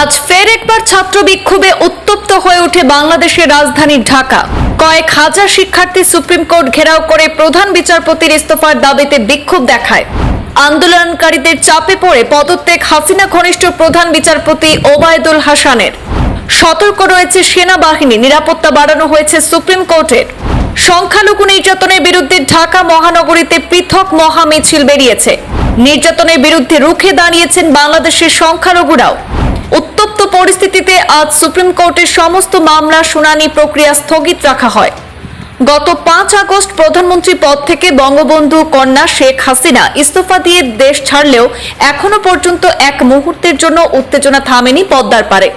আজ ফের একবার ছাত্র বিক্ষোভে উত্তপ্ত হয়ে ওঠে বাংলাদেশের রাজধানী ঢাকা। কয়েক হাজার শিক্ষার্থী সুপ্রিম কোর্ট ঘেরাও করে প্রধান বিচারপতির ইস্তফার দাবিতে বিক্ষোভ দেখায়। আন্দোলনকারীদের চাপে পড়ে পদত্যাগ হাসিনা ঘনিষ্ঠ প্রধান বিচারপতি ওবায়দুল হাসানের। সতর্ক রয়েছে সেনাবাহিনী, নিরাপত্তা বাড়ানো হয়েছে সুপ্রিম কোর্টের। সংখ্যালঘু নির্যাতনের বিরুদ্ধে ঢাকা মহানগরীতে পৃথক মহামিছিল বেরিয়েছে। নির্যাতনের বিরুদ্ধে রুখে দাঁড়িয়েছেন বাংলাদেশের সংখ্যালঘুরাও। উত্তপ্ত পরিস্থিতিতে আজ সুপ্রিম কোর্টের সমস্ত মামলা শুনানি প্রক্রিয়া স্থগিত রাখা হয়। গত পাঁচ আগস্ট প্রধানমন্ত্রী পদ থেকে বঙ্গবন্ধু কন্যা শেখ হাসিনা ইস্তফা দিয়ে দেশ ছাড়লেও এখনও পর্যন্ত এক মুহূর্তের জন্য উত্তেজনা থামেনি পদ্মার পারে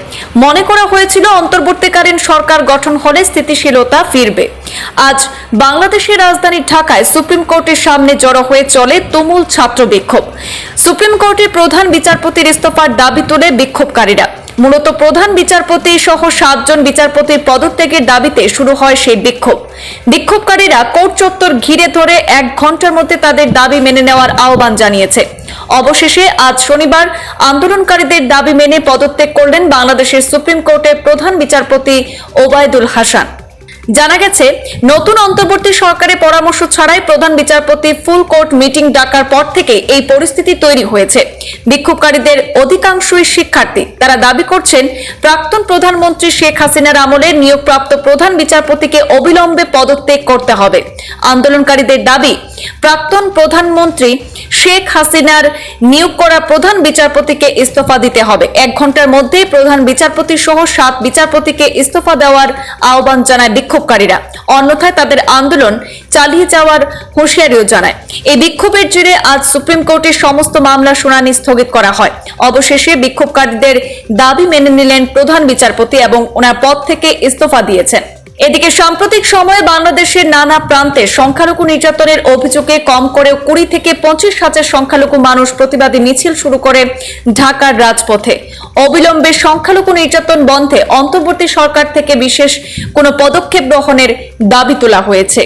মনে করা হয়েছিল অন্তর্বর্তীকালীন সরকার গঠন হলে স্থিতিশীলতা ফিরবে। আজ বাংলাদেশের রাজধানী ঢাকায় সুপ্রিম কোর্টের সামনে জড়ো হয়ে চলে তুমুল ছাত্র বিক্ষোভ সুপ্রিম কোর্টের প্রধান বিচারপতির ইস্তফার দাবি তুলে বিক্ষোভকারীরা। মূলত প্রধান বিচারপতি সহ সাতজন বিচারপতির পদত্যাগের দাবিতে শুরু হয় সেই বিক্ষোভ। বিক্ষোভকারীরা কোর্ট চত্বর ঘিরে ধরে এক ঘণ্টার মধ্যে তাদের দাবি মেনে নেওয়ার আহ্বান জানিয়েছে। অবশেষে আজ শনিবার আন্দোলনকারীদের দাবি মেনে পদত্যাগ করলেন বাংলাদেশের সুপ্রিম কোর্টের প্রধান বিচারপতি ওবায়দুল হাসান। জানা গেছে, নতুন অন্তর্বর্তী সরকারের পরামর্শ ছাড়াই প্রধান বিচারপতি ফুল কোর্ট মিটিং ডাকার পর থেকে এই পরিস্থিতি তৈরি হয়েছে। বিক্ষোভকারীদের অধিকাংশই শিক্ষার্থী। তারা দাবি করছেন, প্রাক্তন প্রধানমন্ত্রী শেখ হাসিনার আমলে নিয়োগপ্রাপ্ত প্রধান বিচারপতিকে অবিলম্বে পদত্যাগ করতে হবে। আন্দোলনকারীদের দাবি, প্রাক্তন প্রধানমন্ত্রী শেখ হাসিনার নিয়োগ করা প্রধান বিচারপতিকে ইস্তফা দিতে হবে। এক ঘণ্টার মধ্যেই প্রধান বিচারপতি সহ সাত বিচারপতিকে ইস্তফা দেওয়ার আহ্বান জানায় বিক্ষোভকারীরা। অন্যথায় তাদের আন্দোলন চালিয়ে যাওয়ার হুঁশিয়ারিও জানায়। এই বিক্ষোভের জেরে আজ সুপ্রিম কোর্টের সমস্ত মামলা শুনানি স্থগিত করা হয়। অবশেষে বিক্ষোভকারীদের দাবি মেনে নিলেন প্রধান বিচারপতি এবং ওনার পদ থেকে ইস্তফা দিয়েছেন। এদিকে সাম্প্রতিক সময়ে বাংলাদেশের নানা প্রান্তে সংখ্যালঘু নির্যাতনের অভিযোগে কম করে কুড়ি থেকে পঁচিশ হাজার সংখ্যালঘু মানুষ প্রতিবাদী মিছিল শুরু করে ঢাকার রাজপথে। অবিলম্বে সংখ্যালঘু নির্যাতন বন্ধে অন্তর্বর্তী সরকার থেকে বিশেষ কোনো পদক্ষেপ গ্রহণের দাবি তোলা হয়েছে।